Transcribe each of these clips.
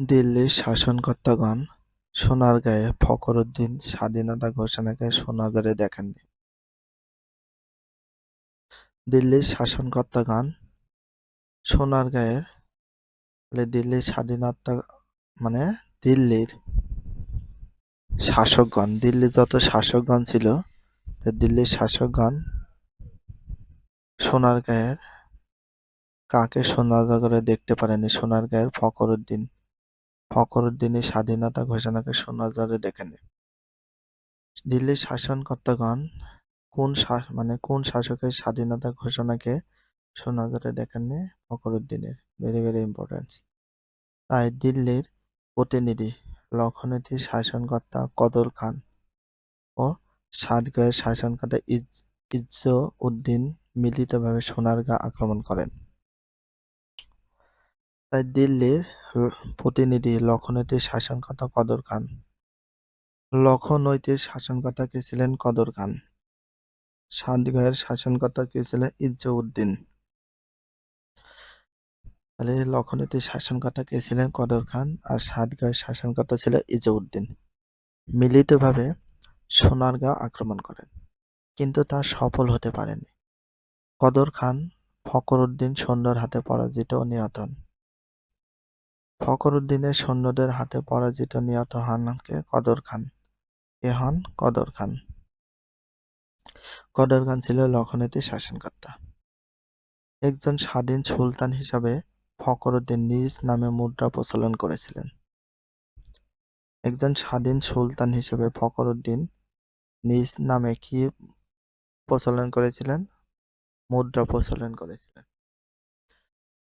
দিল্লির শাসনকর্তাগণ সোনারগাঁয়ে ফখরুদ্দীন স্বাধীনতা ঘোষণাকে সোনাঝুরি দেখেননি। দিল্লির শাসনকর্তাগণ সোনারগাঁয়ের দিল্লির স্বাধীনতা মানে দিল্লির শাসকগণ, দিল্লির যত শাসকগণ ছিল দিল্লির শাসকগণ সোনার সোনারগাঁয়ের কাকে সোনারগাঁয়ে দেখতে পারেনি সোনারগাঁয়ের ফখরুদ্দীন ফখরুদ্দীনের স্বাধীনতা ঘোষণাকে সোনাঝুরি দেখেনি দিল্লির শাসনকর্তাগণ কোন মানে কোন শাসকের স্বাধীনতা ঘোষণাকে সোনাঝুরি দেখেননি ফখরুদ্দীনের ভেরি ভেরি ইম্পর্টেন্ট তাই দিল্লির প্রতিনিধি লক্ষণীতি শাসনকর্তা কদর খান ও ষাটগড়ের শাসনকর্তা ইজ্জ উদ্দিন মিলিতভাবে সোনারগাঁ আক্রমণ করেন। তাই দিল্লির প্রতিনিধি লক্ষণৈতির শাসনকর্তা কদর খান। লক্ষনৈতির শাসনকর্তা কে ছিলেন কদর খান। সাতগাঁয়ের শাসনকর্তা কে ছিলেন ইজ্জউদ্দিন। তাহলে লক্ষণীতির শাসনকর্তা কে ছিলেন কদর খান আর সাতগাঁয়ের শাসনকর্তা ছিল ইজ্জউদ্দিন। মিলিতভাবে সোনারগাঁও আক্রমণ করেন, কিন্তু তা সফল হতে পারেনি। কদর খান ফখরুদ্দিন সৈন্যর হাতে পরাজিত ও নিহত হন। ফখরুদ্দিনের সৈন্যদের হাতে পরাজিত নিহত হন কদর খান। এ হন? কদর খান। কদর খান ছিল লক্ষণীতির শাসনকর্তা। একজন স্বাধীন সুলতান হিসাবে ফখরুদ্দিন নিজ নামে মুদ্রা প্রচলন করেছিলেন। একজন স্বাধীন সুলতান হিসেবে ফখরুদ্দিন নিজ নামে কি প্রচলন করেছিলেন? মুদ্রা প্রচলন করেছিলেন।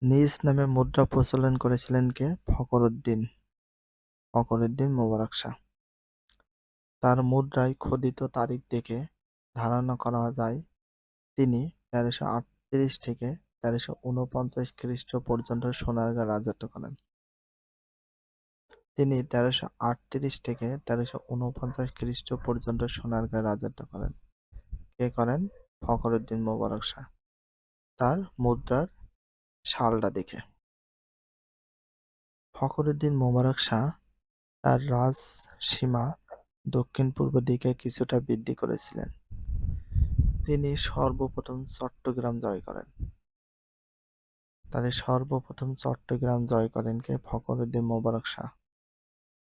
নিজ নামে মুদ্রা প্রচলন করেছিলেন কে? ফখরুদ্দিন। ফখরুদ্দিন মোবারক শাহ। তার মুদ্রায় খোদিত তারিখ দেখে ধারণা করা যায়, তিনি তেরোশো আটত্রিশ থেকে তেরোশো উনপঞ্চাশ খ্রিস্ট পর্যন্ত সোনারগাঁ রাজত্ব করেন। তিনি তেরোশো আটত্রিশ থেকে তেরোশো উনপঞ্চাশ খ্রিস্ট পর্যন্ত সোনারগাঁ রাজত্ব করেন। কে করেন? ফখরুদ্দিন মোবারক শাহ। তার মুদ্রার সালটা দেখে। ফখরুদ্দিন মোবারক শাহ তার রাজ সীমা দক্ষিণ পূর্ব দিকে কিছুটা বৃদ্ধি করেছিলেন। তিনি সর্বপ্রথম চট্টগ্রাম জয় করেন। তাদের সর্বপ্রথম চট্টগ্রাম জয় করেন কে? ফখরুদ্দিন মোবারক শাহ।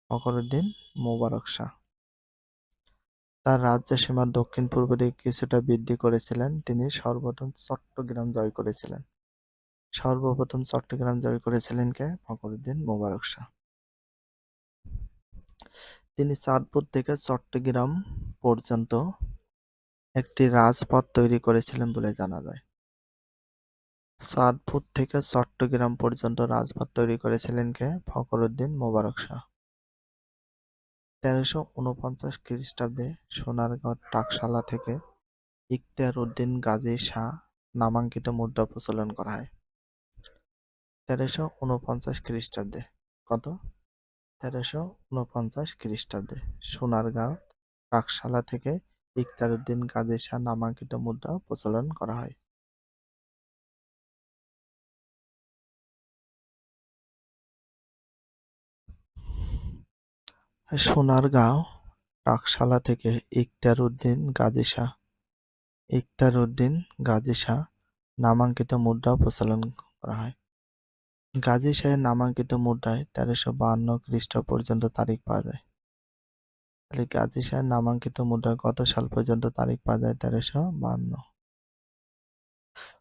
ফখরুদ্দিন মোবারক শাহ। তার রাজ্য সীমা দক্ষিণ পূর্ব দিকে কিছুটা বৃদ্ধি করেছিলেন। তিনি সর্বপ্রথম চট্টগ্রাম জয় করেছিলেন। সর্বপ্রথম চট্টগ্রাম জয় করেছিলেন কে? ফখরুদ্দিন মোবারক শাহ। তিনি চাঁদপুর থেকে চট্টগ্রাম পর্যন্ত একটি রাজপথ তৈরি করেছিলেন বলে জানা যায়। চাঁদপুর থেকে চট্টগ্রাম পর্যন্ত রাজপথ তৈরি করেছিলেন কে? ফখরুদ্দিন মোবারক শাহ। তেরোশো উনপঞ্চাশ খ্রিস্টাব্দে সোনারগাঁও টাকশালা থেকে ইখতিয়ার উদ্দিন গাজী শাহ নামাঙ্কিত মুদ্রা প্রচলন করা হয়। তেরোশো উনপঞ্চাশ খ্রিস্টাব্দে। কত? তেরোশো উনপঞ্চাশ খ্রিস্টাব্দে। সোনারগাঁও টাকশালা থেকে ইখতিয়ার উদ্দিন গাজী শাহ নামাঙ্কিত মুদ্রা প্রচলন করা হয়। সোনারগাঁও টাকশালা থেকে ইখতিয়ার উদ্দিন গাজী শাহ ইখতিয়ার উদ্দিন গাজী শাহ নামাঙ্কিত মুদ্রা প্রচলন করা হয়। গাজী শাহের নামাঙ্কিত মুদ্রায় তেরোশো বাহান্ন খ্রিস্ট পর্যন্ত তারিখ পাওয়া যায়। তাহলে গাজী শাহের নামাঙ্কিত মুদ্রায় কত সাল পর্যন্ত তারিখ পাওয়া যায়? তেরোশো বাহান্ন।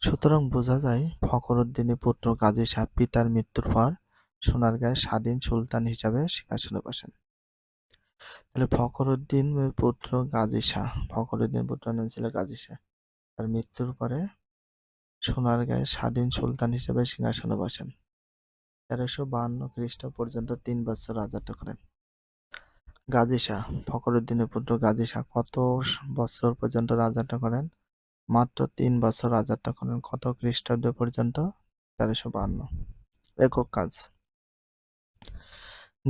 সুতরাং বোঝা যায় ফখরুদ্দিনের পুত্র গাজী শাহ পিতার মৃত্যুর পর সোনারগাঁয়ের স্বাধীন সুলতান হিসাবে সিংহাসনে বসেন। তাহলে ফখরুদ্দিন পুত্র গাজী শাহ ফখরুদ্দিন পুত্র নাম ছিল গাজী শাহ। তার মৃত্যুর পরে সোনারগাঁয়ে স্বাধীন সুলতান হিসেবে সিংহাসনে বসেন। তেরোশো বাহান্ন খ্রিস্ট পর্যন্ত তিন বছর রাজত্ব করেন। গাজী শাহ ফখরুদ্দিনের পুত্র গাজী শাহ কত বছর পর্যন্ত রাজত্ব করেন? মাত্র তিন বছর রাজত্ব করেন। কত খ্রিস্টাব্দ পর্যন্ত? তেরোশো বাহান্ন। একক কাজ।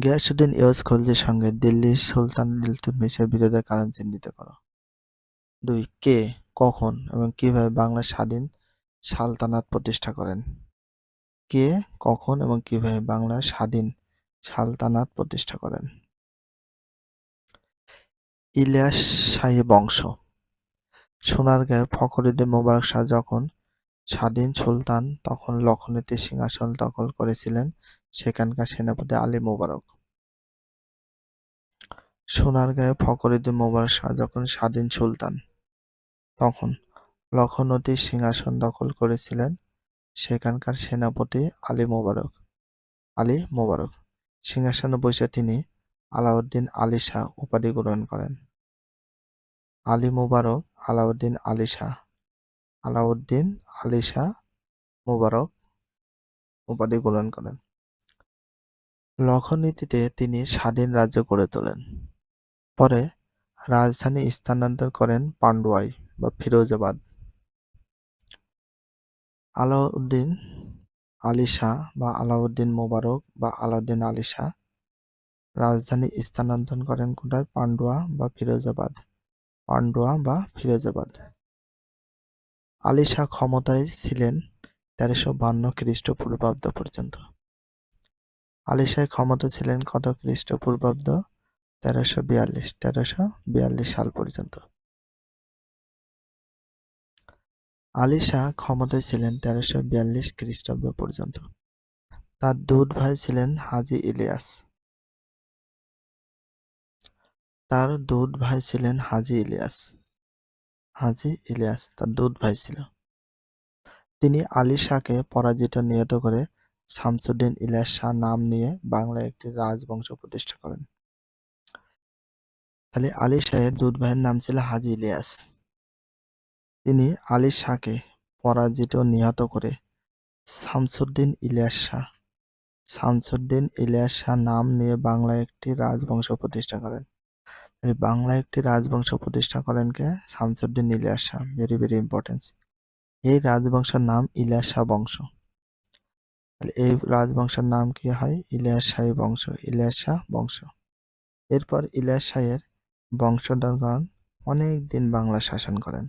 গিয়াসউদ্দিন ইউস খলজির সঙ্গে দিল্লির সুলতান ইলতুৎমিশের বিরোধের কারণ চিহ্নিত করো। দুই, কে, কখন এবং কীভাবে বাংলার স্বাধীন সালতানাত প্রতিষ্ঠা করেন? কে, কখন এবং কীভাবে বাংলার স্বাধীন সালতানাত প্রতিষ্ঠা করেন? ইলিয়াস শাহী বংশ। সোনারগাঁয়ে ফখরুদ্দিন মোবারক শাহ যখন স্বাধীন সুলতান, তখন লখনৌতে সিংহাসন দখল করেছিলেন সেখানকার সেনাপতি আলী মোবারক। সোনারগাঁয়ে ফখরুদ্দিন মোবারক শাহ যখন স্বাধীন সুলতান, তখন লখনৌতে সিংহাসন দখল করেছিলেন সেখানকার সেনাপতি আলী মোবারক। আলী মোবারক সিংহাসনে বসে তিনি আলাউদ্দিন আলী শাহ উপাধি গ্রহণ করেন। আলী মোবারক, আলাউদ্দিন আলী শাহ, আলাউদ্দিন আলী শাহ মোবারক উপাধি গ্রহণ করেন। লখনৌতিতে তিনি স্বাধীন রাজ্য গড়ে তোলেন। পরে রাজধানী স্থানান্তর করেন পান্ডুয়ায় বা ফিরোজাবাদ। আলাউদ্দিন আলী শাহ বা আলাউদ্দিন মোবারক বা আলাউদ্দিন আলী শাহ রাজধানী স্থানান্তর করেন কোথায়? পান্ডুয়া বা ফিরোজাবাদ। পান্ডুয়া বা ফিরোজাবাদ। আলী শাহ ক্ষমতায় ছিলেন তেরোশো বান্ন খ্রিস্টপূর্বাব্দ পর্যন্ত। আলী শাহ ক্ষমতা ছিলেন কত খ্রিস্টপূর্বাব্দ? তেরোশো বিয়াল্লিশ তেরোশো বিয়াল্লিশ সাল পর্যন্ত। আলী শাহ ক্ষমতায় ছিলেন তেরোশো বিয়াল্লিশ খ্রিস্টাব্দ পর্যন্ত। তার দুধ ভাই ছিলেন হাজি ইলিয়াস। তার দুধ ভাই ছিলেন হাজি ইলিয়াস। হাজি ইলিয়াস তার দুধ ভাই ছিল। তিনি আলী শাহকে পরাজিত নিহত করে শামসুদ্দিন ইলিয়াস শাহ নাম নিয়ে বাংলায় একটি রাজবংশ প্রতিষ্ঠা করেন। তাহলে আলী শাহের দুধ ভাইয়ের নাম ছিল হাজি ইলিয়াস। তিনি আলী শাহকে পরাজিত নিহত করে শামসুদ্দিন ইলিয়াস শাহ, শামসুদ্দিন ইলিয়াস শাহ নাম নিয়ে বাংলায় একটি রাজবংশ প্রতিষ্ঠা করেন। বাংলায় একটি রাজবংশ প্রতিষ্ঠা করেন কে? Shamsuddin Ilyas Shah. Very very importance এই রাজবংশের নাম ইলিয়াস শাহ বংশ। এই রাজবংশের নাম কি হয়? ইলিয়াস শাহী বংশ, ইলিয়াস শাহ বংশ। এরপর ইলিয়াস শাহের বংশধরগণ অনেক দিন বাংলা শাসন করেন।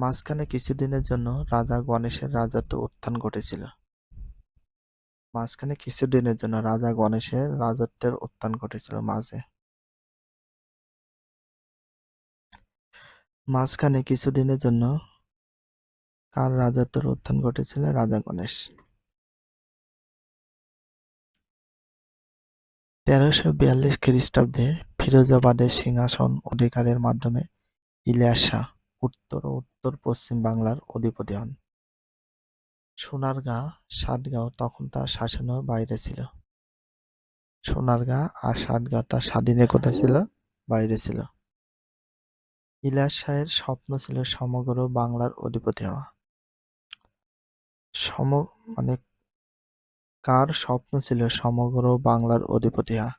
মাঝখানে কিছুদিনের জন্য রাজা গণেশের রাজত্ব উত্থান ঘটেছিল। মাঝখানে কিছুদিনের জন্য রাজা গণেশের রাজত্বের উত্থান ঘটেছিল মাঝে। মাঝখানে কিছুদিনের জন্য কার রাজত্বের উত্থান ঘটেছিল? রাজা গণেশ। তেরোশো বিয়াল্লিশ খ্রিস্টাব্দে ফিরোজাবাদের সিংহাসন অধিকারের মাধ্যমে ইলিয়াস শাহ উত্তর ও উত্তর পশ্চিম বাংলার অধিপতি হন। সোনারগাঁ, সাতগাঁও তখন তার শাসনের বাইরে ছিল। সোনারগাঁ আর সাতগাঁও তার স্বাধীনের কোথায় ছিল, বাইরে ছিল। ইলিয়াস শাহের স্বপ্ন ছিল সমগ্র বাংলার অধিপতি হওয়া। সম মানে কার স্বপ্ন ছিল সমগ্র বাংলার অধিপতি হওয়া?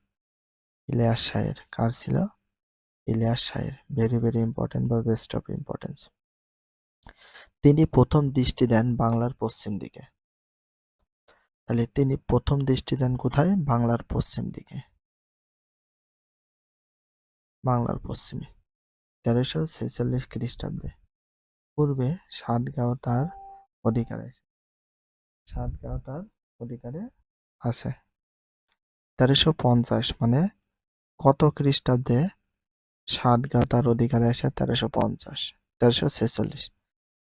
ইলিয়াস শাহের। কার ছিল? ইলিয়াস শাহের ভেরি ভেরি ইম্পর্টেন্ট বা বেস্ট অফ ইম্পর্টেন্স তিনি প্রথম দৃষ্টি দেন বাংলার পশ্চিম দিকে। তাহলে তিনি প্রথম দৃষ্টি দেন কোথায়? বাংলার পশ্চিম দিকে। বাংলার পশ্চিমে। তেরোশো ছেচল্লিশ খ্রিস্টাব্দে। পূর্বে সাতগাঁও তার অধিকারে সাতগাঁও তার অধিকারে আছে। তেরোশো পঞ্চাশ মানে কত খ্রিস্টাব্দে সাতগাঁও তার অধিকারে আসে তেরোশো পঞ্চাশ। তেরোশো ছেচল্লিশ।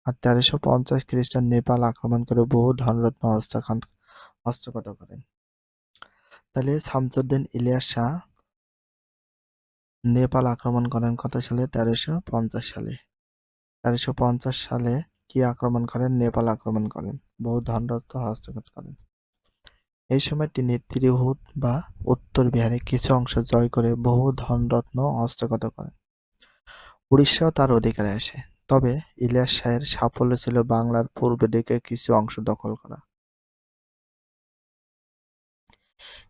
আর তেরোশো পঞ্চাশ খ্রিস্টান নেপাল আক্রমণ করে বহু ধনরত্ন হস্তখান হস্তগত করেন। তাহলে শামসুদ্দিন ইলিয়াস শাহ নেপাল আক্রমণ করেন কত সালে? তেরোশো পঞ্চাশ সালে। তেরোশো পঞ্চাশ সালে কি আক্রমণ করেন? নেপাল আক্রমণ করেন। বহু ধনরত্ন হস্তগত করেন। এই সময় তিনি ত্রিহুত বা উত্তর বিহারে কিছু অংশ জয় করে বহু ধনরত্ন হস্তগত করেন উড়িষ্যাও তার অধিকারে আসে, তবে ইলিয়াস শাহের সাফল্য ছিল বাংলার পূর্ব দিকে কিছু অংশ দখল করা।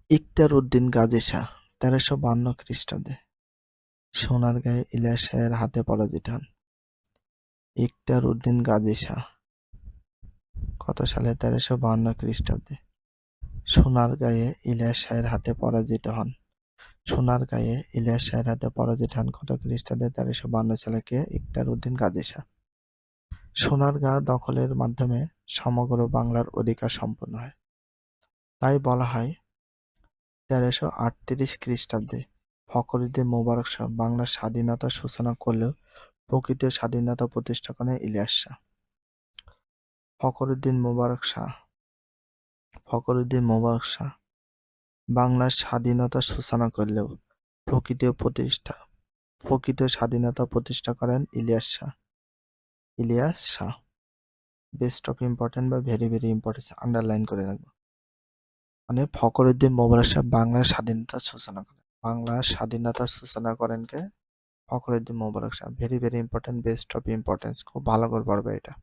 ইকতার উদ্দিন গাজী শাহ, তেরোশো বান্ন খ্রিস্টাব্দে সোনারগাঁয়ে ইলিয়াস শাহের হাতে পরাজিত হন। ইকতার উদ্দিন গাজী শাহ, কত সালে? তেরোশো বান্ন খ্রিস্টাব্দে। সোনারগাঁয়ে ইলিয়াস শাহের হাতে পরাজিত হন। সোনার সোনারগাঁয়ে ইলিয়াস শাহের হাতে পরাজিত হন কত খ্রিস্টাব্দে তেরোশো বান্ন সালে কে? ইকতার উদ্দিন গাজী শাহ। সোনারগাঁ দখলের মাধ্যমে সমগ্র বাংলার অধিকার সম্পন্ন হয়। তাই বলা হয়, তেরোশো আটত্রিশ খ্রিস্টাব্দে ফখরুদ্দিন মোবারক শাহ বাংলার স্বাধীনতার সূচনা করলেও প্রকৃত স্বাধীনতা প্রতিষ্ঠা করেন ইলিয়াস শাহ। ফখরুদ্দিন মোবারক শাহ ফখরুদ্দিন মোবারক শাহ বাংলার স্বাধীনতার সূচনা করলেও প্রকৃত প্রতিষ্ঠা, প্রকৃত স্বাধীনতা প্রতিষ্ঠা করেন Ilyas Shah. Ilyas Shah best of important বা ভেরি ভেরি ইম্পর্টেন্ট আন্ডারলাইন করে রাখব। মানে ফখরুদ্দিন মোবারক শাহ বাংলার স্বাধীনতার সূচনা করেন। বাংলার স্বাধীনতার সূচনা করেন কে? Fakhruddin Mobarak Shah. Very very important best of importance খুব ভালো করে পড়বে এটা।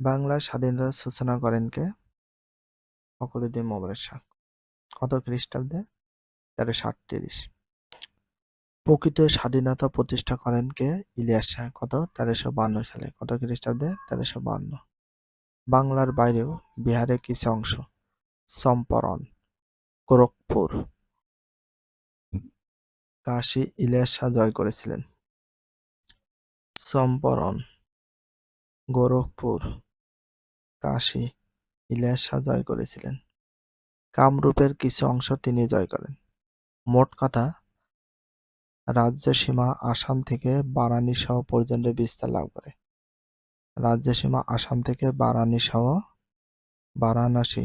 বাংলার স্বাধীনতার সূচনা করেন কে? ফখরুদ্দিন মোবারক শাহ কত খ্রিস্টাব্দে তেরোশো। আটত্রিশ প্রকৃত স্বাধীনতা প্রতিষ্ঠা করেন কে? ইলিয়াস শাহ। কত? তেরোশো বান্ন সালে। কত খ্রিস্টাব্দে তেরোশো বান্ন। বাংলার বাইরেও বিহারের কিছু অংশ। চম্পারণ, গোরখপুর। কাশী ইলিয়াস শাহ জয় করেছিলেন। চম্পারণ, গোরখপুর, কাশী ইলিয়াস জয় করেছিলেন। কামরূপের কিছু অংশ তিনি জয় করেন। মোট কথা, রাজ্য সীমা আসাম থেকে বারানি সহ পর্যন্ত বিস্তার লাভ করে। রাজ্য সীমা আসাম থেকে বারানি সহ বারাণসী